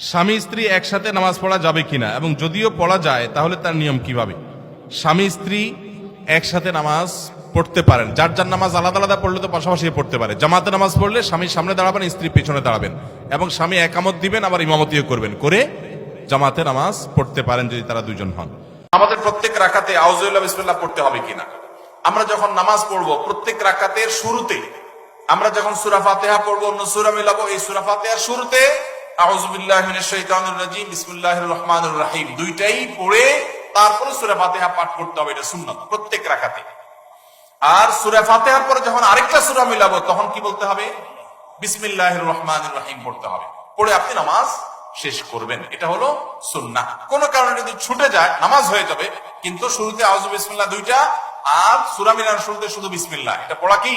স্বামী স্ত্রী একসাথে নামাজ পড়া যাবে কিনা? এবং যদিও পড়া যায়, তাহলে তার নিয়ম কীভাবে? স্বামী স্ত্রী একসাথে নামাজ পড়তে পারেন। যার যার নামাজ আলাদা আলাদা পড়লে তো পাশাপাশি পড়তে পারে। জামাতে নামাজ পড়লে স্বামী সামনে দাঁড়াবেন, স্ত্রী পেছনে দাঁড়াবেন। এবং স্বামী একামত দিবেন, আবার ইমামতিও করবেন। করে জামাতে নামাজ পড়তে পারেন যদি তারা দুজন হন। আমাদের প্রত্যেক রাকাতে আউজুল্লাহ বিসমিল্লাহ পড়তে হবে কিনা? আমরা যখন নামাজ পড়ব, প্রত্যেক রাকাতের শুরুতে আমরা যখন সুরা ফাতেহা পড়ব, অন্য সুরা মিলাবো, এই সুরা ফাতেহার শুরুতে দুইটাই পড়ে তারপরে ফাতেহা পাঠ করতে হবে, এটা সুন্নাত প্রত্যেক রাকাতে। আর ফাতেহার পরে যখন আরেকটা সুরা মিলাবো, তখন কি বলতে হবে? রহমানির রহিম পড়তে হবে। পড়ে আপনি নামাজ শেষ করবেন। এটা হলো সুন্নাহ কোন কারণে যদি ছুটে যায়, নামাজ হয়ে যাবে, কিন্তু শুরুতে আউযু বিসমিল্লাহ দুইটা, আর সূরা মিলানোর শুরুতে শুধু বিসমিল্লাহ। এটা পড়া কি?